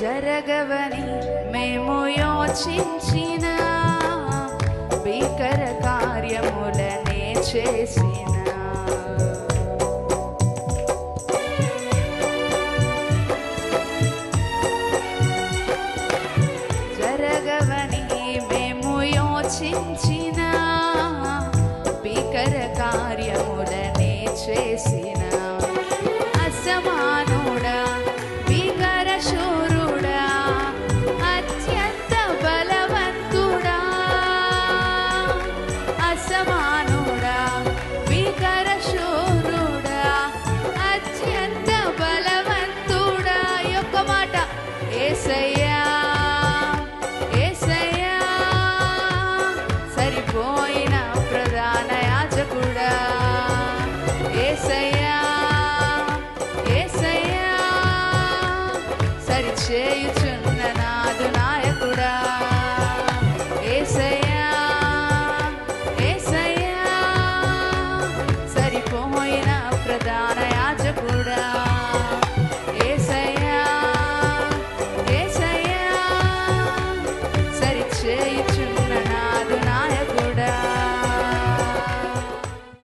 జరగవని మేము యోచించిన భీకర కార్యములనే చేసిన. జరగవని మేము యోచించిన భీకర కార్యములనే చేసినా. చేయుచున్న నాదునా.